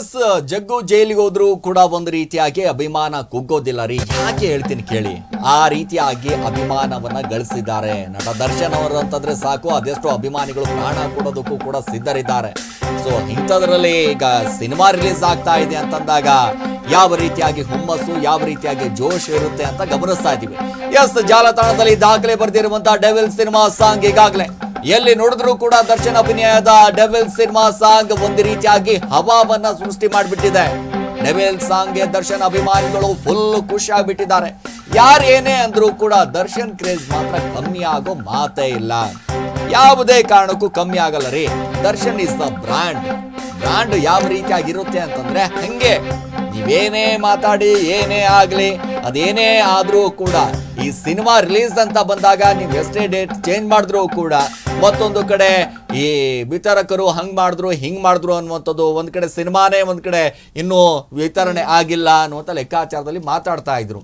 S ಜಗ್ಗು ಜೈಲಿಗೆ ಹೋದ್ರು ಕೂಡ ಒಂದು ರೀತಿಯಾಗಿ ಅಭಿಮಾನ ಕುಗ್ಗೋದಿಲ್ಲ ರೀ. ಯಾಕೆ ಹೇಳ್ತೀನಿ ಕೇಳಿ. ಆ ರೀತಿಯಾಗಿ ಅಭಿಮಾನವನ್ನ ಗಳಿಸಿದ್ದಾರೆ. ನಟ ದರ್ಶನ್ ಅವರು ಅಂತಂದ್ರೆ ಸಾಕು, ಅದೆಷ್ಟು ಅಭಿಮಾನಿಗಳು ಪ್ರಾಣ ಕೊಡೋದಕ್ಕೂ ಕೂಡ ಸಿದ್ಧರಿದ್ದಾರೆ. ಸೊ ಇಂಥದ್ರಲ್ಲಿ ಈಗ ಸಿನಿಮಾ ರಿಲೀಸ್ ಆಗ್ತಾ ಇದೆ ಅಂತಂದಾಗ ಯಾವ ರೀತಿಯಾಗಿ ಹುಮ್ಮಸ್ಸು, ಯಾವ ರೀತಿಯಾಗಿ ಜೋಶ್ ಇರುತ್ತೆ ಅಂತ ಗಮನಿಸ್ತಾ ಇದೀವಿ ಎಸ್, ಜಾಲತಾಣದಲ್ಲಿ ದಾಖಲೆ ಬರೆದಿರುವಂತಹ ಡೆವಿಲ್ ಸಿನಿಮಾ ಸಾಂಗ್ ಈಗಾಗಲೇ. ಎಲ್ಲಿ ನೋಡಿದ್ರು ಕೂಡ ದರ್ಶನ್ ಅಭಿನಯದ ಡೆವಿಲ್ ಸಿನಿಮಾ ಸಾಂಗ್ ಒಂದು ರೀತಿಯಾಗಿ ಹವಾವನ್ನ ಸೃಷ್ಟಿ ಮಾಡಿಬಿಟ್ಟಿದೆ. ಡೆವಿಲ್ ಸಾಂಗ್ಗೆ ದರ್ಶನ್ ಅಭಿಮಾನಿಗಳು ಫುಲ್ ಖುಷಿ ಆಗ್ಬಿಟ್ಟಿದ್ದಾರೆ. ಯಾರು ಏನೇ ಅಂದ್ರೂ ಕೂಡ ದರ್ಶನ್ ಕ್ರೇಜ್ ಮಾತ್ರ ಕಮ್ಮಿ ಆಗೋ ಮಾತೇ ಇಲ್ಲ. ಯಾವುದೇ ಕಾರಣಕ್ಕೂ ಕಮ್ಮಿ ಆಗಲ್ಲ ರೀ. Darshan is the brand brand ಯಾವ ರೀತಿಯಾಗಿರುತ್ತೆ ಅಂತಂದ್ರೆ ಹಂಗೆ. ನೀವೇನೇ ಮಾತಾಡಿ, ಏನೇ ಆಗಲಿ, ಅದೇನೇ ಆದರೂ ಕೂಡ ಈ ಸಿನಿಮಾ ರಿಲೀಸ್ ಅಂತ ಬಂದಾಗ ನೀವು ಎಷ್ಟೇ ಡೇಟ್ ಚೇಂಜ್ ಮಾಡಿದ್ರು ಕೂಡ ಮತ್ತೊಂದು ಕಡೆ ಈ ವಿತರಕರು ಹಂಗ್ ಮಾಡಿದ್ರು ಹಿಂಗ್ ಮಾಡಿದ್ರು ಅನ್ನುವಂಥದ್ದು ಒಂದು ಕಡೆ ಸಿನಿಮಾನೇ ಒಂದು ಕಡೆ ಇನ್ನೂ ವಿತರಣೆ ಆಗಿಲ್ಲ ಅನ್ನುವಂಥ ಲೆಕ್ಕಾಚಾರದಲ್ಲಿ ಮಾತಾಡ್ತಾ ಇದ್ರು.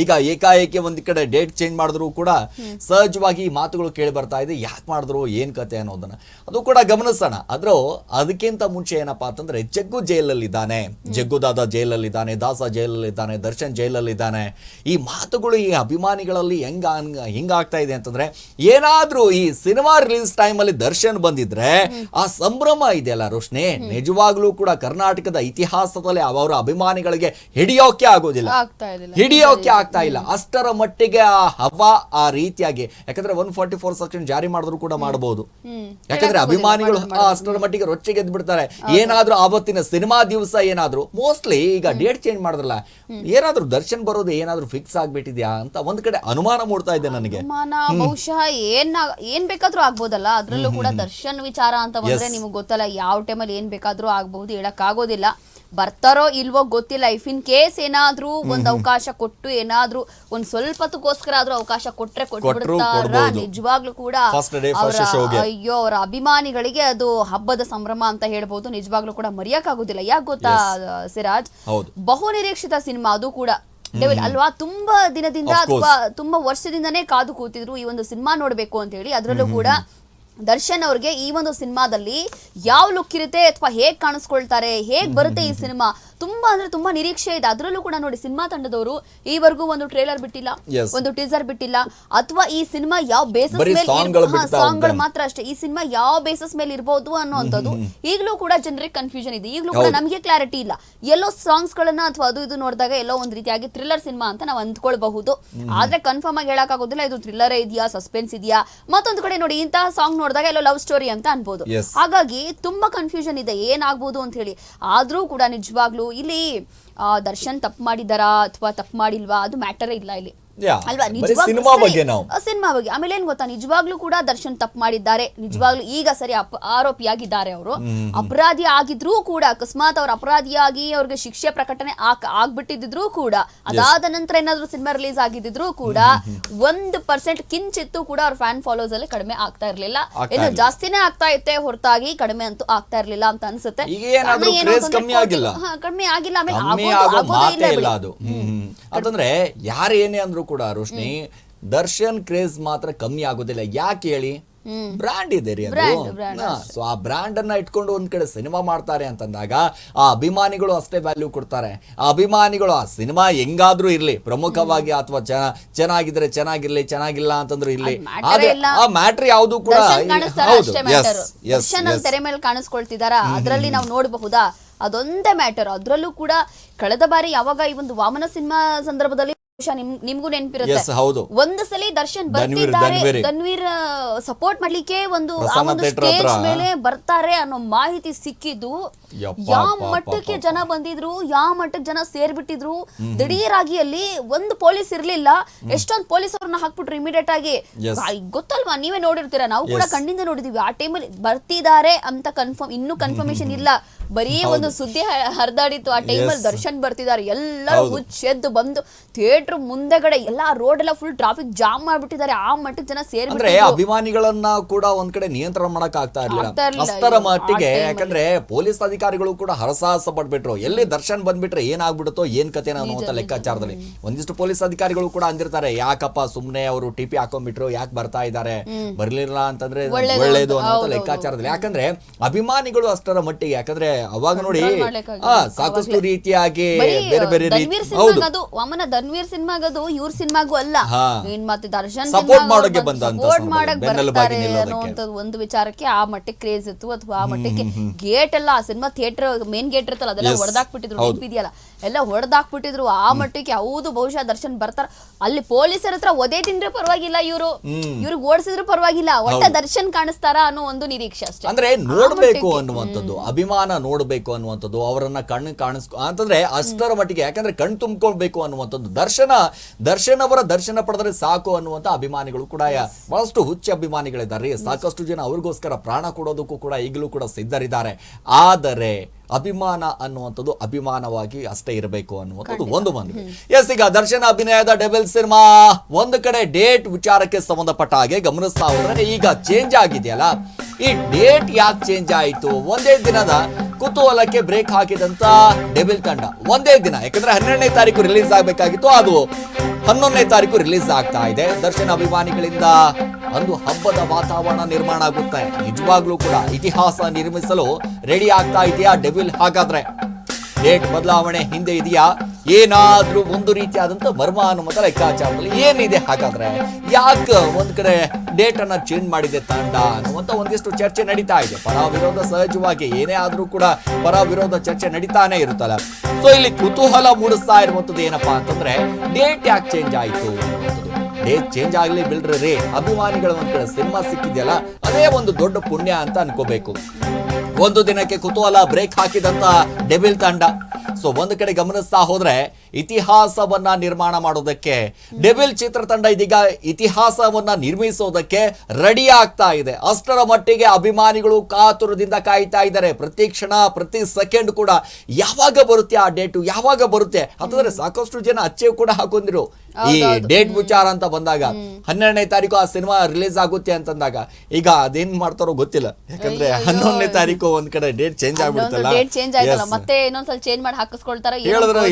ಈಗ ಏಕಾಏಕಿ ಒಂದ್ ಕಡೆ ಡೇಟ್ ಚೇಂಜ್ ಮಾಡಿದ್ರು ಕೂಡ ಸಹಜವಾಗಿ ಈ ಮಾತುಗಳು ಕೇಳಿ ಬರ್ತಾ ಇದೆ ಯಾಕೆ ಮಾಡಿದ್ರು ಏನ್ ಕತೆ ಅನ್ನೋದನ್ನ. ಅದು ಕೂಡ ಗಮನಿಸೋಣ. ಆದ್ರೂ ಅದಕ್ಕಿಂತ ಮುಂಚೆ ಏನಪ್ಪಾ ಅಂತಂದ್ರೆ ಜಗ್ಗು ಜೈಲಲ್ಲಿ ಇದ್ದಾನೆ ಜಗ್ಗು ದಾದ ಜೈಲಲ್ಲಿ ಇದ್ದಾನೆ ದಾಸ ಜೈಲಲ್ಲಿ ಇದ್ದಾನೆ ದರ್ಶನ್ ಜೈಲಲ್ಲಿ ಇದ್ದಾನೆ ಈ ಮಾತುಗಳು ಈ ಅಭಿಮಾನಿಗಳಲ್ಲಿ ಹೆಂಗ ಹಿಂಗಾಗ್ತಾ ಇದೆ ಅಂತಂದ್ರೆ ಏನಾದ್ರೂ ಈ ಸಿನಿಮಾ ರಿಲೀಸ್ ಟೈಮಲ್ಲಿ ಅಲ್ಲಿ ದರ್ಶನ್ ಬಂದಿದ್ರೆ ಆ ಸಂಭ್ರಮ ಇದೆಯಲ್ಲ ರೋಶ್ನಿ? ನಿಜವಾಗ್ಲೂ ಕೂಡ ಕರ್ನಾಟಕದ ಇತಿಹಾಸದಲ್ಲಿ ಅವರ ಅಭಿಮಾನಿಗಳಿಗೆ ಹಿಡಿಯೋಕೆ ಆಗೋದಿಲ್ಲ. ಹಿಡಿಯೋಕೆ ಆಗ್ತಾ ಇಲ್ಲ. ಅಷ್ಟರ ಮಟ್ಟಿಗೆ ಆ ಹವ ಆ ರೀತಿಯಾಗಿ ಯಾಕಂದ್ರೆ ಒನ್ ಫಾರ್ಟಿ ಫೋರ್ ಸೆಕ್ಷನ್ ಜಾರಿ ಮಾಡಿದ್ರು ಕೂಡ ಮಾಡಬಹುದು ಯಾಕಂದ್ರೆ ಅಭಿಮಾನಿಗಳು ಅಷ್ಟರ ಮಟ್ಟಿಗೆ ರೊಚ್ಚಿಗೆದ್ದು ಬಿಡ್ತಾರೆ ಏನಾದ್ರೂ ಆವತ್ತಿನ ಸಿನಿಮಾ ದಿವಸ ಏನಾದ್ರು ಮೋಸ್ಟ್ಲಿ ಈಗ ಡೇಟ್ ಚೇಂಜ್ ಮಾಡಿದ್ರಲ್ಲ ಏನಾದ್ರೂ ದರ್ಶನ್ ಬರೋದು ಏನಾದ್ರೂ ಫಿಕ್ಸ್ ಆಗ್ಬಿಟ್ಟಿದ್ಯಾ ಅಂತ ಒಂದ್ ಕಡೆ ಅನುಮಾನ ಮೂಡ್ತಾ ಇದೆ ನನಗೆ. ಬಹುಶಃ ಏನ್ ಏನ್ ಬೇಕಾದ್ರೂ ಆಗ್ಬೋದಲ್ಲ? ಅದ್ರಲ್ಲೂ ಕೂಡ ದರ್ಶನ್ ವಿಚಾರ ಅಂತ ಬಂದ್ರೆ ನಿಮ್ಗೆ ಗೊತ್ತಲ್ಲ ಯಾವ ಟೈಮಲ್ಲಿ ಏನ್ ಬೇಕಾದ್ರೂ ಆಗ್ಬಹುದು ಹೇಳಕ್ ಆಗೋದಿಲ್ಲ ಬರ್ತಾರೋ ಇಲ್ವೋ ಗೊತ್ತಿಲ್ಲ ಇಫ್ ಇನ್ ಕೇಸ್ ಏನಾದ್ರೂ ಒಂದ್ ಅವಕಾಶ ಕೊಟ್ಟು ಏನಾದ್ರೂ ಒಂದ್ ಸ್ವಲ್ಪ ಹೊತ್ತಕ್ಕೋಸ್ಕರ ಆದ್ರೂ ಅವಕಾಶ ಕೊಟ್ರೆ ಕೊಟ್ಬಿಡ್ತಾರ. ನಿಜವಾಗ್ಲೂ ಕೂಡ ಅವ್ರ- ಅಯ್ಯೋ ಅವರ ಅಭಿಮಾನಿಗಳಿಗೆ ಅದು ಹಬ್ಬದ ಸಂಭ್ರಮ ಅಂತ ಹೇಳ್ಬಹುದು ನಿಜವಾಗ್ಲೂ ಕೂಡ ಮರೆಯಕ್ಕಾಗೋದಿಲ್ಲ. ಯಾಕೆ ಗೊತ್ತಾ ಸಿರಾಜ್. ಬಹು ನಿರೀಕ್ಷಿತ ಸಿನಿಮಾ ಅದು ಕೂಡ. ಡೆವಿಲ್ ಅಲ್ವಾ? ತುಂಬಾ ದಿನದಿಂದ ಅಥವಾ ತುಂಬಾ ವರ್ಷದಿಂದನೇ ಕಾದು ಕೂತಿದ್ರು ಈ ಒಂದು ಸಿನಿಮಾ ನೋಡ್ಬೇಕು ಅಂತ ಹೇಳಿ ಅದರಲ್ಲೂ ಕೂಡ ದರ್ಶನ್ ಅವ್ರಿಗೆ ಈ ಒಂದು ಸಿನಿಮಾದಲ್ಲಿ ಯಾವ ಲುಕ್ ಇರುತ್ತೆ ಅಥವಾ ಹೇಗ್ ಕಾಣಿಸ್ಕೊಳ್ತಾರೆ ಹೇಗ್ ಬರುತ್ತೆ ಈ ಸಿನಿಮಾ? ತುಂಬಾ ಅಂದ್ರೆ ತುಂಬಾ ನಿರೀಕ್ಷೆ ಇದೆ. ಅದರಲ್ಲೂ ಕೂಡ ನೋಡಿ ಸಿನಿಮಾ ತಂಡದವರು ಈವರೆಗೂ ಒಂದು ಟ್ರೇಲರ್ ಬಿಟ್ಟಿಲ್ಲ ಒಂದು ಟೀಸರ್ ಬಿಟ್ಟಿಲ್ಲ. ಅಥವಾ ಈ ಸಿನಿಮಾ ಯಾವ ಬೇಸಸ್ ಮೇಲೆ ಸಾಂಗ್ಗಳು. ಮಾತ್ರ ಅಷ್ಟೇ. ಈ ಸಿನಿಮಾ ಯಾವ ಬೇಸಸ್ ಮೇಲೆ ಇರಬಹುದು ಅನ್ನುವಂಥದ್ದು ಈಗಲೂ ಕೂಡ ಜನರಿಗೆ ಕನ್ಫ್ಯೂಷನ್ ಇದೆ. ಈಗಲೂ ಕೂಡ. ನಮಗೆ ಕ್ಲಾರಿಟಿ ಇಲ್ಲ. ಎಲ್ಲೋ ಸಾಂಗ್ಸ್ ಗಳನ್ನ ಅಥವಾ ಅದು ಇದು ನೋಡಿದಾಗ ಎಲ್ಲೋ ಒಂದ್ ರೀತಿಯಾಗಿ ಥ್ರಿಲ್ಲರ್ ಸಿನಿಮಾ ಅಂತ ನಾವು ಅಂದ್ಕೊಳ್ಬಹುದು. ಆದ್ರೆ ಕನ್ಫರ್ಮ್ ಆಗಿ ಹೇಳಕ್ಕಾಗೋದಿಲ್ಲ ಇದು ಥ್ರಿಲ್ಲರ್ ಇದೆಯಾ ಸಸ್ಪೆನ್ಸ್ ಇದೆಯಾ? ಮತ್ತೊಂದು ಕಡೆ ನೋಡಿ ಇಂತಹ ಸಾಂಗ್ ನೋಡಿದಾಗ ಎಲ್ಲೋ ಲವ್ ಸ್ಟೋರಿ ಅಂತ ಅನ್ಬೋದು. ಹಾಗಾಗಿ ತುಂಬಾ ಕನ್ಫ್ಯೂಷನ್ ಇದೆ. ಏನಾಗ್ಬೋದು ಅಂತ ಹೇಳಿ. ಆದ್ರೂ ಕೂಡ ನಿಜವಾಗ್ಲೂ ಇಲ್ಲಿ ದರ್ಶನ್ ತಪ್ಪು ಮಾಡಿದ್ದಾರಾ ಅಥವಾ ತಪ್ಪು ಮಾಡಿಲ್ವಾ? ಅದು ಮ್ಯಾಟರೇ ಇಲ್ಲ ಇಲ್ಲಿ. ಅಲ್ವಾ? ಸಿನಿಮಾ ಬಗ್ಗೆ ನಾವು. ಸಿನಿಮಾ ಬಗ್ಗೆ. ಆಮೇಲೆ ಏನ್ ಗೊತ್ತಾ? ನಿಜವಾಗ್ಲೂ ಕೂಡ ದರ್ಶನ್ ತಪ್ಪು ಮಾಡಿದ್ದಾರೆ. ನಿಜವಾಗ್ಲೂ ಈಗ ಸರಿ ಆರೋಪಿಯಾಗಿದ್ದಾರೆ ಅವರು. ಅಪರಾಧಿ ಆಗಿದ್ರೂ ಕೂಡ ಅಕಸ್ಮಾತ್ ಅವ್ರ ಅಪರಾಧಿಯಾಗಿ ಅವ್ರಿಗೆ ಶಿಕ್ಷೆ ಪ್ರಕಟಣೆ ಆಗ್ ಆಗ್ಬಿಟ್ಟಿದ್ರು ಕೂಡ ಅದಾದ ನಂತರ ಏನಾದ್ರು ಸಿನಿಮಾ ರಿಲೀಸ್ ಆಗಿದ್ರು ಕೂಡ ಒಂದು ಪರ್ಸೆಂಟ್ ಕಿಂಚಿತ್ತು ಕೂಡ ಅವ್ರ ಫ್ಯಾನ್ ಫಾಲೋಸ್ ಅಲ್ಲಿ ಕಡಿಮೆ ಆಗ್ತಾ ಇರ್ಲಿಲ್ಲ. ಏನು ಜಾಸ್ತಿನೇ ಆಗ್ತಾ ಇತ್ತೆ ಹೊರತಾಗಿ ಕಡಿಮೆ ಅಂತೂ ಆಗ್ತಾ ಇರ್ಲಿಲ್ಲ ಅಂತ ಅನ್ಸುತ್ತೆ. ಕಮ್ಮಿ ಆಗಿಲ್ಲ. ಆಮೇಲೆ ಕಮ್ಮಿ ಆಗೋದು- ಅಂದ್ರೂ ಕೂಡ ರೋಶ್ನಿ ದರ್ಶನ್ ಕ್ರೇಜ್ ಮಾತ್ರ ಕಮ್ಮಿ ಆಗೋದಿಲ್ಲ. ಯಾಕೆ ಹೇಳಿ? ಬ್ರ್ಯಾಂಡ್ ಇದೆ ರೀ ಅದು. ಸೊ ಆ ಬ್ರ್ಯಾಂಡ್ ಅನ್ನ ಇಟ್ಕೊಂಡು ಒಂದ್ ಕಡೆ ಸಿನಿಮಾ ಮಾಡ್ತಾರೆ ಅಂತಂದಾಗ ಆ ಅಭಿಮಾನಿಗಳು ಅಷ್ಟೇ ವ್ಯಾಲ್ಯೂ ಕೊಡ್ತಾರೆ. ಆ ಅಭಿಮಾನಿಗಳು ಆ ಸಿನಿಮಾ ಹೆಂಗಾದ್ರೂ ಇರ್ಲಿ ಪ್ರಮುಖವಾಗಿ ಅಥವಾ ಚೆನ್ನಾಗಿದ್ರೆ ಚೆನ್ನಾಗಿರ್ಲಿ ಚೆನ್ನಾಗಿಲ್ಲ ಅಂತಂದ್ರು ಇರ್ಲಿ. ಆದ್ರೆ ಆ ಮ್ಯಾಟ್ರ್ ಯಾವುದು ಕೂಡ ತೆರೆ ಮೇಲೆ ಕಾಣಿಸ್ಕೊಳ್ತಿದಾರ? ಅದ್ರಲ್ಲಿ ನಾವು ನೋಡಬಹುದಾ? ಅದೊಂದೇ ಮ್ಯಾಟರ್ ಅದ್ರಲ್ಲೂ ಕೂಡ ಕಳೆದ ಬಾರಿ ಯಾವಾಗ ಈ ಒಂದು ವಾಮನ ಸಿನಿಮಾ ಸಂದರ್ಭದಲ್ಲಿ ನಿಮ್ಗೂ ನೆನಪಿರುತ್ತೆ. ಹೌದು. ಒಂದು ಸಲ ದರ್ಶನ್ ಬರ್ತಿದ್ದಾರೆ ಧನ್ವೀರ್. ಸಪೋರ್ಟ್ ಮಾಡ್ಲಿಕ್ಕೆ ಒಂದು ಆ ಒಂದು ಸ್ಟೇಜ್ ಮೇಲೆ ಬರ್ತಾರೆ ಅನ್ನೋ ಮಾಹಿತಿ ಸಿಕ್ಕಿದ್ದು ಯಾವ ಮಟ್ಟಕ್ಕೆ ಜನ ಬಂದಿದ್ರು ಯಾವ ಮಟ್ಟಕ್ಕೆ ಜನ ಸೇರ್ಬಿಟ್ಟಿದ್ರು ದಿಢೀರಾಗಿ ಅಲ್ಲಿ ಒಂದು ಪೊಲೀಸ್ ಇರ್ಲಿಲ್ಲ ಎಷ್ಟೊಂದು ಪೊಲೀಸ್ ಅವ್ರನ್ನ ಹಾಕ್ಬಿಟ್ರು ಇಮಿಡಿಯೇಟ್ ಆಗಿ. ಗೊತ್ತಲ್ವಾ ನೀವೇ ನೋಡಿರ್ತೀರಾ? ನಾವು ಕೂಡ ಕಣ್ಣಿಂದ ನೋಡಿದೀವಿ. ಆ ಟೈಮಲ್ಲಿ ಬರ್ತಿದ್ದಾರೆ ಅಂತ ಕನ್ಫರ್ಮ್ ಇನ್ನೂ ಕನ್ಫರ್ಮೇಶನ್ ಇಲ್ಲ. ಬರೀ ಒಂದು ಸುದ್ದಿ ಹರಿದಾಡಿತ್ತು ಆ ಟೈಮಲ್ಲಿ. ದರ್ಶನ್ ಬರ್ತಿದ್ದಾರೆ. ಎಲ್ಲರೂ. ಹುಚ್ಚೆದ್ದು ಬಂದು ಥಿಯೇಟರ್ ಮುಂದೆಗಡೆ ಎಲ್ಲಾ ರೋಡ್ ಎಲ್ಲ ಫುಲ್ ಟ್ರಾಫಿಕ್ ಜಾಮ್ ಮಾಡ್ಬಿಟ್ಟಿದ್ದಾರೆ. ಆ ಮಟ್ಟ ಜನ ಅಂದ್ರೆ ಅಭಿಮಾನಿಗಳನ್ನ ಕೂಡ ಒಂದ್ ಕಡೆ ನಿಯಂತ್ರಣ ಮಾಡಕ್ ಆಗ್ತಾ ಇರ್ಲಿಲ್ಲ. ಅಷ್ಟರ ಮಟ್ಟಿಗೆ. ಯಾಕಂದ್ರೆ ಪೊಲೀಸ್ ಅಧಿಕಾರಿಗಳು ಕೂಡ ಹರಸಾಹಸ ಪಡ್ಬಿಟ್ರು ಎಲ್ಲಿ ದರ್ಶನ್ ಬಂದ್ಬಿಟ್ರೆ ಏನಾಗ್ಬಿಡುತ್ತೋ ಏನ್ ಕತೆ ಅನ್ನುವಂತ ಲೆಕ್ಕಾಚಾರದಲ್ಲಿ. ಒಂದಿಷ್ಟು ಪೊಲೀಸ್ ಅಧಿಕಾರಿಗಳು ಕೂಡ ಅಂದಿರ್ತಾರೆ ಯಾಕಪ್ಪ ಸುಮ್ನೆ ಅವರು ಟಿಪಿ ಹಾಕೊಂಡ್ಬಿಟ್ರು ಯಾಕೆ ಬರ್ತಾ ಇದ್ದಾರೆ? ಬರ್ಲಿಲ್ಲ ಅಂತಂದ್ರೆ ಒಳ್ಳೇದು. ಅನ್ನೋ ಲೆಕ್ಕಾಚಾರದಲ್ಲಿ. ಯಾಕಂದ್ರೆ ಅಭಿಮಾನಿಗಳು ಅಷ್ಟರ ಮಟ್ಟಿಗೆ ಯಾಕಂದ್ರೆ ಅವಾಗ ನೋಡಿ. ಆ ಸಾಕಷ್ಟು ರೀತಿಯಾಗಿ ಬೇರೆ ಬೇರೆ ರೀತಿ ಹೌದು. ವಾಮನ ಧನ್ವೀರ್ ಸಿನಿಮಾಗದು ಇವ್ರ ಸಿನಿಮಾಗೂ ಅಲ್ಲ. ಏನ್ ಮತ್ತೆ ದರ್ಶನ್ ಸಪೋರ್ಟ್ ಮಾಡೋಕೆ ಬಂದಂತ ಸಪೋರ್ಟ್. ಮಾಡಕ್ ಬರ್ತಾರೆ ಒಂದು ವಿಚಾರಕ್ಕೆ ಆ ಮಟ್ಟಕ್ಕೆ ಕ್ರೇಜ್ ಇತ್ತು. ಅಥವಾ ಆ ಮಟ್ಟಕ್ಕೆ ಗೇಟ್ ಎಲ್ಲ ಆ ಸಿನಿಮಾ ಥಿಯೇಟರ್ ಮೇನ್ ಗೇಟ್ ಇರ್ತಲ್ಲ ಅದೆಲ್ಲ. ಹೊಡೆದಾಕ್ಬಿಟ್ಟಿದ್ರು. ಇದೆಯಲ್ಲ ನೆನಪಿದೆಯಲ್ಲ ಎಲ್ಲ. ಹೊಡೆದಾಕ್ಬಿಟ್ಟಿದ್ರು. ಆ ಮಟ್ಟಕ್ಕೆ ಹೌದು ಬಹುಶಃ ದರ್ಶನ್ ಬರ್ತಾರ. ಅಲ್ಲಿ ಪೊಲೀಸರ ಹತ್ರ ಒದೇ ತಿಂದ್ರೆ ಪರವಾಗಿಲ್ಲ ಇವರು. ಇವ್ರಿಗೆ ಓಡಿಸಿದ್ರು ಪರವಾಗಿಲ್ಲ. ಒಟ್ಟ ದರ್ಶನ್ ಕಾಣಿಸ್ತಾರ ಅನ್ನೋ ಒಂದು ನಿರೀಕ್ಷೆ ಅಷ್ಟೇ. ಅಂದ್ರೆ ನೋಡ್ಬೇಕು ಅನ್ನುವಂಥದ್ದು. ಅಭಿಮಾನ ನೋಡ್ಬೇಕು ಅನ್ನುವಂಥದ್ದು ಅವರನ್ನ ಕಣ್ಣು ಕಾಣಿಸ್ಕೊ ಅಂತಂದ್ರೆ ಅಷ್ಟರ ಮಟ್ಟಿಗೆ ಯಾಕಂದ್ರೆ ಕಣ್ ತುಂಬ್ಕೊಳ್ಬೇಕು ಅನ್ನುವಂಥದ್ದು. ದರ್ಶನ ದರ್ಶನ್ ಅವರ ದರ್ಶನ ಪಡೆದರೆ ಸಾಕು ಅನ್ನುವಂಥ ಅಭಿಮಾನಿಗಳು ಕೂಡ ಬಹಳಷ್ಟು ಹುಚ್ಚ ಅಭಿಮಾನಿಗಳಿದ್ದಾರೆ. ಸಾಕಷ್ಟು ಜನ ಅವ್ರಿಗೋಸ್ಕರ ಪ್ರಾಣ ಕೊಡೋದಕ್ಕೂ ಕೂಡ ಈಗಲೂ ಕೂಡ ಸಿದ್ಧರಿದ್ದಾರೆ. ಆದರೆ ಅಭಿಮಾನ ಅನ್ನುವಂಥದ್ದು ಅಭಿಮಾನವಾಗಿ ಅಷ್ಟೇ ಇರಬೇಕು ಅನ್ನುವಂಥದ್ದು ಒಂದು ಬಂದು ಎಸ್ ಈಗ ದರ್ಶನ ಅಭಿನಯದ ಡೆಬಲ್ ಸಿನಿಮಾ ಒಂದು ಕಡೆ ಡೇಟ್ ವಿಚಾರಕ್ಕೆ ಸಂಬಂಧಪಟ್ಟ ಹಾಗೆ ಗಮನಿಸ್ತಾ ಹೋದ್ರೆ ಈಗ ಚೇಂಜ್ ಆಗಿದೆಯಲ್ಲ? ಈ ಡೇಟ್ ಯಾಕೆ ಚೇಂಜ್ ಆಯಿತು? ಒಂದೇ ದಿನದ ಕುತೂಹಲಕ್ಕೆ ಬ್ರೇಕ್ ಹಾಕಿದಂತ ಡೆಬಿಲ್ ತಂಡ. ಒಂದೇ ದಿನ, ಯಾಕಂದ್ರೆ ಹನ್ನೆರಡನೇ ತಾರೀಕು ರಿಲೀಸ್ ಆಗಬೇಕಾಗಿತ್ತು, ಅದು ಹನ್ನೊಂದನೇ ತಾರೀಕು ರಿಲೀಸ್ ಆಗ್ತಾ ಇದೆ. ದರ್ಶನ ಅಭಿಮಾನಿಗಳಿಂದ ಒಂದು ಹಬ್ಬದ ವಾತಾವರಣ ನಿರ್ಮಾಣ ಆಗುತ್ತೆ. ನಿಜವಾಗ್ಲೂ ಕೂಡ ಇತಿಹಾಸ ನಿರ್ಮಿಸಲು ರೆಡಿ ಆಗ್ತಾ ಇದೆಯಾ ಡೆವಿಲ್ ಹಾಗಾದ್ರೆ ಡೇಟ್ ಬದಲಾವಣೆ ಹಿಂದೆ ಇದೆಯಾ? ಏನಾದ್ರೂ ಒಂದು ರೀತಿಯಾದಂಥ ಮರ್ಮ ಅನುಮತ ಲೆಕ್ಕಾಚಾರದಲ್ಲಿ ಏನಿದೆ ಹಾಗಾದ್ರೆ? ಯಾಕೆ ಒಂದು ಕಡೆ ಡೇಟನ್ನು ಚೇಂಜ್ ಮಾಡಿದೆ ತಂಡ ಅನ್ನುವಂತ ಒಂದಿಷ್ಟು ಚರ್ಚೆ ನಡೀತಾ ಇದೆ. ಪರ ವಿರೋಧ ಸಹಜವಾಗಿ ಏನೇ ಆದ್ರೂ ಕೂಡ ಪರ ವಿರೋಧ ಚರ್ಚೆ ನಡೀತಾನೆ ಇರುತ್ತಲ್ಲ. ಸೊ ಇಲ್ಲಿ ಕುತೂಹಲ ಮೂಡಿಸ್ತಾ ಇರುವಂಥದ್ದು ಏನಪ್ಪಾ ಅಂತಂದ್ರೆ ಡೇಟ್ ಯಾಕೆ ಚೇಂಜ್ ಆಯ್ತು. ಡೇಟ್ ಚೇಂಜ್ ಆಗಲಿ ರೀ ಅಭಿಮಾನಿಗಳ ಒಂದ್ ಕಡೆ ಸಿನಿಮಾ ಸಿಕ್ಕಿದೆಯಲ್ಲ, ಅದೇ ಒಂದು ದೊಡ್ಡ ಪುಣ್ಯ ಅಂತ ಅನ್ಕೋಬೇಕು. ಒಂದು ದಿನಕ್ಕೆ ಕುತೂಹಲ ಬ್ರೇಕ್ ಹಾಕಿದಂತ ಡೆಬಿಲ್ ತಂಡ. ಸೊ ಒಂದು ಕಡೆ ಗಮನಿಸ್ತಾ ಹೋದ್ರೆ ಇತಿಹಾಸವನ್ನ ನಿರ್ಮಾಣ ಮಾಡೋದಕ್ಕೆ. ಡೆಬಿಲ್ ಚಿತ್ರತಂಡ ಇದೀಗ ಇತಿಹಾಸವನ್ನ ನಿರ್ಮಿಸೋದಕ್ಕೆ ರೆಡಿ ಆಗ್ತಾ ಇದೆ. ಅಷ್ಟರ ಮಟ್ಟಿಗೆ ಅಭಿಮಾನಿಗಳು ಕಾತುರದಿಂದ ಕಾಯ್ತಾ ಇದ್ದಾರೆ. ಪ್ರತಿ ಕ್ಷಣ ಪ್ರತಿ ಸೆಕೆಂಡ್ ಕೂಡ. ಯಾವಾಗ ಬರುತ್ತೆ ಆ ಡೇಟು ಯಾವಾಗ ಬರುತ್ತೆ? ಅಂತಂದ್ರೆ ಸಾಕಷ್ಟು ಜನ ಅಚ್ಚೆ ಕೂಡ ಹಾಕೊಂಡಿರು. ಈ ಡೇಟ್ ವಿಚಾರ ಅಂತ ಬಂದಾಗ ಹನ್ನೆರಡನೇ ತಾರೀಕು ಆ ಸಿನಿಮಾ ರಿಲೀಸ್ ಆಗುತ್ತೆ ಅಂತಂದಾಗ ಈಗ ಅದೇನ್ ಮಾಡ್ತಾರೋ ಗೊತ್ತಿಲ್ಲ. ಯಾಕಂದ್ರೆ ಹನ್ನೊಂದನೇ ತಾರೀಕು ಒಂದ್ ಕಡೆ ಡೇಟ್ ಚೇಂಜ್ ಆಗ್ಬಿಡುತ್ತಲ್ಲ. ಮತ್ತೆ ಇನ್ನೊಂದ್ಸಲ ಚೇಂಜ್ ಮಾಡಿ ಹಾಕಿಸ್ಕೊಳ್ತಾರ ಹೇಳಿದ್ರೆ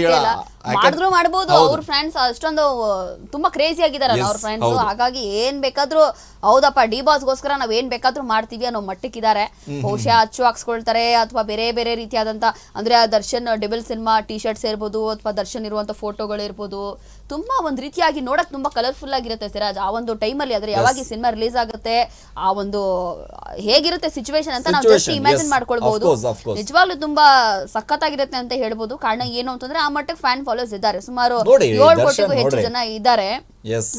ಮಾಡಿದ್ರು ಮಾಡ್ಬೋದು ಹೌದು. ಅವ್ರ ಫ್ರೆಂಡ್ಸ್ ಅಷ್ಟೊಂದು ತುಂಬಾ ಕ್ರೇಜಿ ಆಗಿದಾರಲ್ಲ ಅವ್ರ ಫ್ರೆಂಡ್ಸ್ ಹಾಗಾಗಿ ಏನ್ ಬೇಕಾದ್ರೂ ಹೌದಪ್ಪ ಡಿ ಬಾಸ್ಗೋಸ್ಕರ ನಾವ್ ಏನ್ ಬೇಕಾದ್ರೂ ಮಾಡ್ತೀವಿ ಅನ್ನೋ ಮಟ್ಟಕ್ಕಿದ್ದಾರೆ. ಬಹುಶಃ ಅಚ್ಚು ಹಾಕ್ಸ್ಕೊಳ್ತಾರೆ ಅಥವಾ ಬೇರೆ ಬೇರೆ ರೀತಿಯಾದಂತ ಅಂದ್ರೆ Darshan devil cinema T shirts ಇರ್ಬೋದು ಅಥವಾ ದರ್ಶನ್ ಇರುವಂತ ಫೋಟೋಗಳಿರ್ಬೋದು ತುಂಬಾ ಒಂದ್ ರೀತಿಯಾಗಿ ನೋಡಕ್ ತುಂಬಾ ಕಲರ್ಫುಲ್ ಆಗಿರುತ್ತೆ ಸಿರಾಜ್. ಆ ಒಂದು ಟೈಮಲ್ಲಿ ಆದ್ರೆ ಯಾವಾಗ ಈ ಸಿನಿಮಾ ರಿಲೀಸ್ ಆಗುತ್ತೆ ಆ ಒಂದು ಹೇಗಿರುತ್ತೆ ಸಿಚುವೇಶನ್ ಅಂತ ನಾವು ಜಸ್ಟ್ ಇಮ್ಯಾಜಿನ್. ಮಾಡ್ಕೊಳ್ಬಹುದು ನಿಜವಾಗ್ಲು ತುಂಬಾ ಸಖತ್ತಾಗಿರುತ್ತೆ ಅಂತ ಹೇಳ್ಬೋದು. ಕಾರಣ ಏನು ಅಂತಂದ್ರೆ ಆ ಮಟ್ಟಕ್ಕೆ ಫ್ಯಾನ್ ಫಾಲೋಸ್ ಇದ್ದಾರೆ. ಸುಮಾರು ಏಳು ಕೋಟಿಗೂ ಹೆಚ್ಚು ಜನ ಇದ್ದಾರೆ.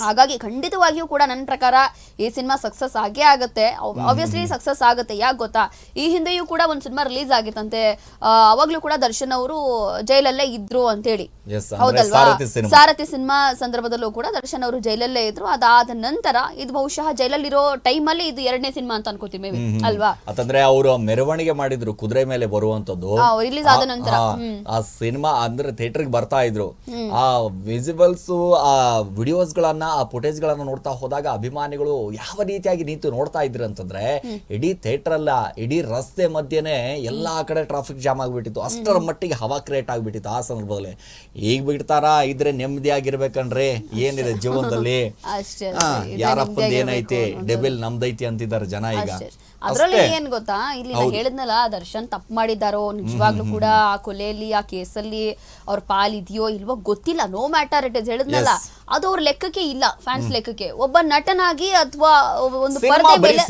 ಹಾಗಾಗಿ ಖಂಡಿತವಾಗಿಯೂ ಕೂಡ ನನ್ನ ಪ್ರಕಾರ ಈ ಸಿನಿಮಾ ಸಕ್ಸಸ್ ಆಗೇ ಆಗುತ್ತೆ. ಆಬ್ವಿಯಸ್ಲಿ ಸಕ್ಸಸ್ ಆಗುತ್ತೆ. ಯಾಕೆ ಗೊತ್ತಾ? ಈ ಹಿಂದೆಯೂ ಕೂಡ ಒಂದು ಸಿನಿಮಾ ರಿಲೀಸ್ ಆಗಿತ್ತಂತೆ. ಅವಾಗ್ಲೂ ಕೂಡ ದರ್ಶನ್ ಅವರು ಜೈಲಲ್ಲೇ ಇದ್ರು ಅಂತ ಹೇಳಿ ಅಂದ್ರೆ ಹೌದಲ್ವಾ? ಸಾರಥಿ ಸಿನಿಮಾ. ಸಂದರ್ಭದಲ್ಲೂ ಕೂಡ ದರ್ಶನ್ ಅವರು ಜೈಲಲ್ಲೇ ಇದ್ರು. ಅದಾದ ನಂತರ ಇದು ಬಹುಶಃ ಜೈಲಲ್ಲಿರೋ ಟೈಮಲ್ಲಿ ಇದು ಎರಡನೇ ಸಿನಿಮಾ ಅಂತ ಅನ್ಕೋತೀವಿ ಮೇಬಿ ಅಲ್ವಾ? ಅಂತಂದ್ರೆ ಅವರು ಮೆರವಣಿಗೆ ಮಾಡಿದ್ರು ಕುದುರೆ ಮೇಲೆ ಬರುವಂತದ್ದು. ರಿಲೀಸ್ ಆದ ನಂತರ. ಆ- ಸಿನಿಮಾ ಅಂದ್ರೆ ಥಿಯೇಟರ್ಗೆ ಬರ್ತಾ ಇದ್ರು. ಆ ವಿಸಿಬಲ್ಸ್ ಆ ವಿಡಿಯೋಸ್ ಗಳನ್ನ ಆ ಫುಟೇಜ್ ಗಳನ್ನ ನೋಡ್ತಾ ಹೋದಾಗ ಅಭಿಮಾನಿಗಳು ಯಾವ ರೀತಿಯಾಗಿ ನಿಂತು ನೋಡ್ತಾ ಇದ್ರು ಅಂತಂದ್ರೆ ಇಡೀ ಥಿಯೇಟರ್ ಅಲ್ಲ ಇಡೀ ರಸ್ತೆ ಮಧ್ಯೆನೇ ಎಲ್ಲಾ ಕಡೆ ಟ್ರಾಫಿಕ್ ಜಾಮ್ ಆಗ್ಬಿಟ್ಟಿತ್ತು. ಅಷ್ಟರ ಮಟ್ಟಿಗೆ ಹವಾ ಕ್ರಿಯೇಟ್ ಆಗ್ಬಿಟ್ಟಿತ್ತು ಆ ಸಂದರ್ಭದಲ್ಲಿ. ಈಗ ಬಿಡ್ತಾರಾ? ಇದ್ರೆ ನೆಮ್ಮದಿಯಾಗಿರ್ಬೇಕಂದ್ರೆ ಏನಿದೆ ಜೀವನದಲ್ಲಿ? ಯಾರಪ್ಪಂದ್ ನಿಮ್ದೇ ಏನೈತಿ? ಡೆಬಿಲ್ ನಮ್ದೈತಿ ಅಂತಿದ್ದಾರೆ ಜನ ಈಗ. ಅದ್ರಲ್ಲಿ. ಏನ್ ಗೊತ್ತಾ? ಇಲ್ಲಿ ನಾ ಹೇಳಿದ್ನಲ್ಲ ದರ್ಶನ್ ತಪ್ಪು ಮಾಡಿದ್ದಾರೋ ನಿಜವಾಗ್ಲೂ ಕೂಡ ಆ ಕೊಲೆಯಲ್ಲಿ ಆ ಕೇಸಲ್ಲಿ ಅವ್ರ ಪಾಲ್ ಇದೆಯೋ ಇಲ್ವೋ ಗೊತ್ತಿಲ್ಲ. ನೋ ಮ್ಯಾಟರ್ ಇಟ್ ಇಸ್ ಹೇಳಿದ್ನಲ್ಲ. ಅದು ಅವ್ರ ಲೆಕ್ಕಕ್ಕೆ ಇಲ್ಲ ಫ್ಯಾನ್ಸ್ ಲೆಕ್ಕಕ್ಕೆ. ಒಬ್ಬ ನಟನಾಗಿ ಅಥವಾ ಒಂದು ಪರದೆ ಮೇಲೆ.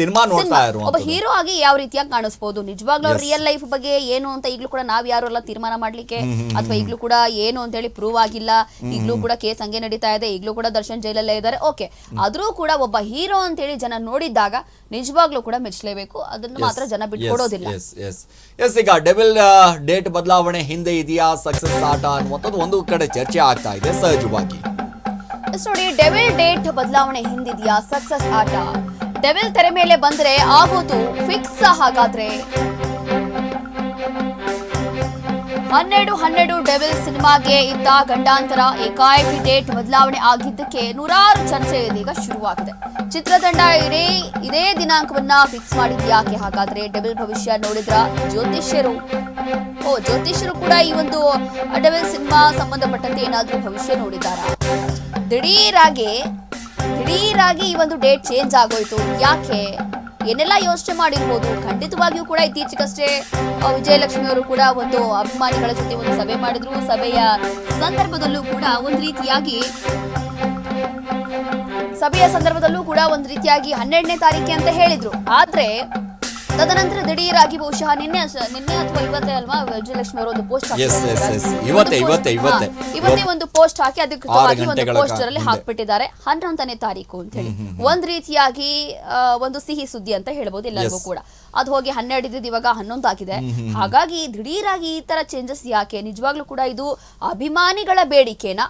ಒಬ್ಬ ಹೀರೋ ಆಗಿ ಯಾವ ರೀತಿಯಾಗಿ ಕಾಣಿಸ್ಬೋದು? ನಿಜವಾಗ್ಲೂ ಅವ್ರ ರಿಯಲ್ ಲೈಫ್ ಬಗ್ಗೆ ಏನು ಅಂತ ಈಗ್ಲೂ ಕೂಡ ನಾವ್ ಯಾರು ಎಲ್ಲ ತೀರ್ಮಾನ ಮಾಡ್ಲಿಕ್ಕೆ. ಅಥವಾ ಈಗ್ಲೂ ಕೂಡ ಏನು ಅಂತ ಹೇಳಿ ಪ್ರೂವ್ ಆಗಿಲ್ಲ. ಈಗ್ಲೂ ಕೂಡ ಕೇಸ್ ಹಂಗೆ ನಡೀತಾ ಇದೆ. ಈಗ್ಲೂ ಕೂಡ ದರ್ಶನ್ ಜೈಲಲ್ಲೇ ಇದ್ದಾರೆ. ಓಕೆ ಆದ್ರೂ ಕೂಡ ಒಬ್ಬ ಹೀರೋ ಅಂತ ಹೇಳಿ ಜನ ನೋಡಿದಾಗ ನಿಜವಾಗ್ಲೂ ಕೂಡ ಮೆಚ್ಚಲೇಬೇಕು. ಅದನ್ನು ಮಾತ್ರ ಜನ ಬಿಟ್ಕೊಡೋದಿಲ್ಲ ಎಸ್ ಈಗ ಡೆವಿಲ್ ಡೇಟ್ ಬದಲಾವಣೆ ಹಿಂದೆ ಇದೆಯಾ? ಸಕ್ಸಸ್ ಆಟ ಅನ್ನುವಂಥದ್ದು ಒಂದು ಕಡೆ ಚರ್ಚೆ ಆಗ್ತಾ ಇದೆ ಸಹಜವಾಗಿ. ನೋಡಿ ಡೆವಿಲ್ ಡೇಟ್ ಬದಲಾವಣೆ ಹಿಂದಿದೆಯಾ? ಸಕ್ಸಸ್ ಆಟ ಡೆವಿಲ್ ತೆರೆ ಮೇಲೆ ಬಂದ್ರೆ ಆಗೋದು ಫಿಕ್ಸ್ ಹಾಗಾದ್ರೆ. ಹನ್ನೆರಡು ಹನ್ನೆರಡು ಡೆವಿಲ್ ಸಿನಿಮಾಗೆ ಇದ್ದ ಗಂಡಾಂತರ ಏಕಾಏಕಿ ಡೇಟ್ ಬದಲಾವಣೆ ಆಗಿದ್ದಕ್ಕೆ ನೂರಾರು ಚರ್ಚೆ ಇದೀಗ ಶುರುವಾಗಿದೆ. ಚಿತ್ರತಂಡ ಇದೇ ಇದೇ ದಿನಾಂಕವನ್ನ ಫಿಕ್ಸ್ ಮಾಡಿದ್ಯಾಕೆ ಹಾಗಾದ್ರೆ ಡೆವಿಲ್ ಭವಿಷ್ಯ ನೋಡಿದ್ರ ಜ್ಯೋತಿಷ್ಯರು, ಓ, ಜ್ಯೋತಿಷ್ಯರು ಕೂಡ ಈ ಒಂದು ಡೆವಿಲ್ ಸಿನಿಮಾ ಸಂಬಂಧಪಟ್ಟಂತೆ ಏನಾದ್ರೂ ಭವಿಷ್ಯ ನೋಡಿದಾರ ದಿಢೀರಾಗಿ ದಿಢೀರಾಗಿ ಈ ಒಂದು ಡೇಟ್ ಚೇಂಜ್ ಆಗೋಯ್ತು. ಯಾಕೆ? ಏನೆಲ್ಲ ಯೋಚನೆ ಮಾಡಿರ್ಬೋದು, ಖಂಡಿತವಾಗಿಯೂ ಕೂಡ ಇತ್ತೀಚೆಗಷ್ಟೇ ವಿಜಯಲಕ್ಷ್ಮಿ ಅವರು ಕೂಡ ಒಂದು ಅಭಿಮಾನಿಗಳ ಜೊತೆ ಒಂದು ಸಭೆ ಮಾಡಿದ್ರು. ಸಭೆಯ ಸಂದರ್ಭದಲ್ಲೂ ಕೂಡ ಒಂದು ರೀತಿಯಾಗಿ, ಸಭೆಯ ಸಂದರ್ಭದಲ್ಲೂ ಕೂಡ ಒಂದು ರೀತಿಯಾಗಿ ಹನ್ನೆರಡನೇ ತಾರೀಕೆ ಅಂತ ಹೇಳಿದ್ರು. ಆದ್ರೆ ತದನಂತರ ದಿಢೀರಾಗಿ ಬಹುಶಃ ನಿನ್ನೆ ನಿನ್ನೆ ಅಥವಾ ಇವತ್ತೇ ಅಲ್ವಾ ವಿಜಯಲಕ್ಷ್ಮಿ ಅವರು ಒಂದು ಪೋಸ್ಟ್ Yes, yes, yes. ಇವತ್ತೇ, ಇವತ್ತೇ, ಇವತ್ತೇ. ಇವತ್ತೇ ಒಂದು ಪೋಸ್ಟ್ ಹಾಕಿ ಅದಕ್ಕೆ ಒಂದು ಗಂಟೆಗಳ ಪೋಸ್ಟರ್ ಅಲ್ಲಿ ಹಿಂದೆ. ಹಾಕ್ಬಿಟ್ಟಿದ್ದಾರೆ. ಹನ್ನೊಂದನೇ ತಾರೀಕು ಅಂತ ಹೇಳಿ. ಒಂದ್ ರೀತಿಯಾಗಿ ಆ, ಒಂದು ಸಿಹಿ ಸುದ್ದಿ ಅಂತ ಹೇಳ್ಬೋದು ಎಲ್ಲರಿಗೂ Yes. ಕೂಡ. ಅದು ಹೋಗಿ ಹನ್ನೆರಡು ಇದ್ದಿದ್ದು ಇವಾಗ ಹನ್ನೊಂದು ಆಗಿದೆ. ಹಾಗಾಗಿ ದಿಢೀರಾಗಿ ಈ ತರ ಚೇಂಜಸ್ ಯಾಕೆ? ನಿಜವಾಗ್ಲೂ ಕೂಡ ಇದು ಅಭಿಮಾನಿಗಳ ಬೇಡಿಕೆನಾ?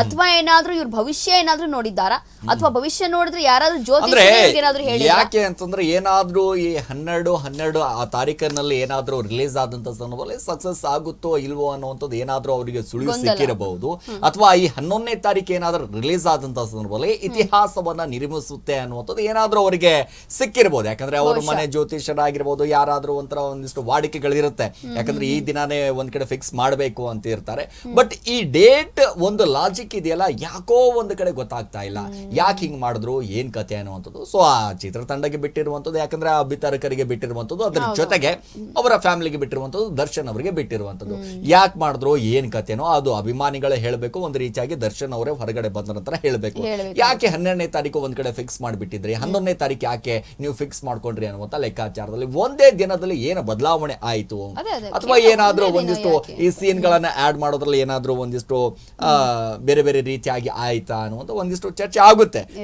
ಅಥವಾ ಏನಾದ್ರೂ ಇವ್ರ ಭವಿಷ್ಯ ಏನಾದ್ರೂ ನೋಡಿದ್ದಾರಾ? ಅಥವಾ ಭವಿಷ್ಯ ನೋಡಿದ್ರೆ ಯಾರಾದ್ರೂ ಅಂದ್ರೆ ಜ್ಯೋತಿಷ್ ಏನಾದ್ರೂ ಹೇಳಿ ಯಾಕೆ ಅಂತಂದ್ರೆ ಏನಾದ್ರೂ ಈ ಹನ್ನೆರಡು ಹನ್ನೆರಡು ಆ ತಾರೀಕಿನಲ್ಲಿ ಏನಾದ್ರೂ ರಿಲೀಸ್ ಆದಂತ ಸಂದರ್ಭದಲ್ಲಿ ಸಕ್ಸಸ್ ಆಗುತ್ತೋ ಇಲ್ವೋ ಅನ್ನುವಂಥದ್ದು ಏನಾದ್ರೂ ಅವರಿಗೆ ಸುಳಿವು ಗೊಂದಲ. ಸಿಕ್ಕಿರಬಹುದು ಅಥವಾ ಈ ಹನ್ನೊಂದನೇ ತಾರೀಕು ಏನಾದ್ರೂ ರಿಲೀಸ್ ಆದಂತ ಸಂದರ್ಭದಲ್ಲಿ ಇತಿಹಾಸವನ್ನ ನಿರ್ಮಿಸುತ್ತೆ ಅನ್ನುವಂಥದ್ದು ಏನಾದ್ರೂ ಅವರಿಗೆ ಸಿಕ್ಕಿರಬಹುದು. ಯಾಕಂದ್ರೆ ಅವ್ರ ಬಹುಶಃ. ಮನೆ ಜ್ಯೋತಿಷರಾಗಿರ್ಬೋದು ಯಾರಾದ್ರೂ ಒಂಥರ ಒಂದಿಷ್ಟು ವಾಡಿಕೆಗಳಿರುತ್ತೆ. ಯಾಕಂದ್ರೆ ಈ ದಿನಾನೇ ಒಂದ್ ಕಡೆ ಫಿಕ್ಸ್ ಮಾಡಬೇಕು ಅಂತ ಇರ್ತಾರೆ. ಬಟ್ ಈ ಡೇಟ್ ಒಂದು ಲಾಜಿಕ್ ಇದೆಯಲ್ಲ? ಯಾಕೋ ಒಂದು ಕಡೆ ಗೊತ್ತಾಗ್ತಾ ಇಲ್ಲ. ಯಾಕೆ ಹಿಂಗ್ ಮಾಡಿದ್ರು? ಏನ್ ಕತೆ ಅನ್ನುವಂಥದ್ದು? ಸೊ ಆ ಚಿತ್ರತಂಡಕ್ಕೆ ಬಿಟ್ಟಿರುವಂಥದ್ದು ಯಾಕಂದ್ರೆ ಆ ವಿತರಕರಿಗೆ ಬಿಟ್ಟಿರುವಂಥದ್ದು ಅದ್ರ ಜೊತೆಗೆ ಅವರ ಫ್ಯಾಮಿಲಿಗೆ ಬಿಟ್ಟಿರುವಂಥದ್ದು ದರ್ಶನ್ ಅವರಿಗೆ ಬಿಟ್ಟಿರುವಂಥದ್ದು. ಯಾಕೆ ಮಾಡಿದ್ರು? ಏನ್ ಕತೆನೋ? ಅದು ಅಭಿಮಾನಿಗಳೇ ಹೇಳಬೇಕು ಒಂದು ರೀತಿಯಾಗಿ ದರ್ಶನ್ ಅವರೇ ಹೊರಗಡೆ ಬಂದ ನಂತರ ಹೇಳಬೇಕು. ಯಾಕೆ ಹನ್ನೆರಡನೇ ತಾರೀಕು ಒಂದ್ ಕಡೆ ಫಿಕ್ಸ್ ಮಾಡಿಬಿಟ್ಟಿದ್ರಿ? ಹನ್ನೊಂದನೇ ತಾರೀಕು ಯಾಕೆ ನೀವು ಫಿಕ್ಸ್ ಮಾಡ್ಕೊಂಡ್ರಿ ಅನ್ನುವಂತ ಲೆಕ್ಕಾಚಾರದಲ್ಲಿ ಒಂದೇ ದಿನದಲ್ಲಿ ಏನು ಬದಲಾವಣೆ ಆಯ್ತು. ಅಥವಾ ಏನಾದರೂ ಒಂದಿಷ್ಟು ಈ ಸೀನ್ ಗಳನ್ನ ಆಡ್ ಮಾಡೋದ್ರಲ್ಲಿ ಏನಾದರೂ ಒಂದಿಷ್ಟು ಬೇರೆ ಬೇರೆ ರೀತಿಯಾಗಿ ಆಯ್ತಾ ಅನ್ನುವಂತ ಒಂದಿಷ್ಟು ಚರ್ಚೆ ಆಗುತ್ತೆ.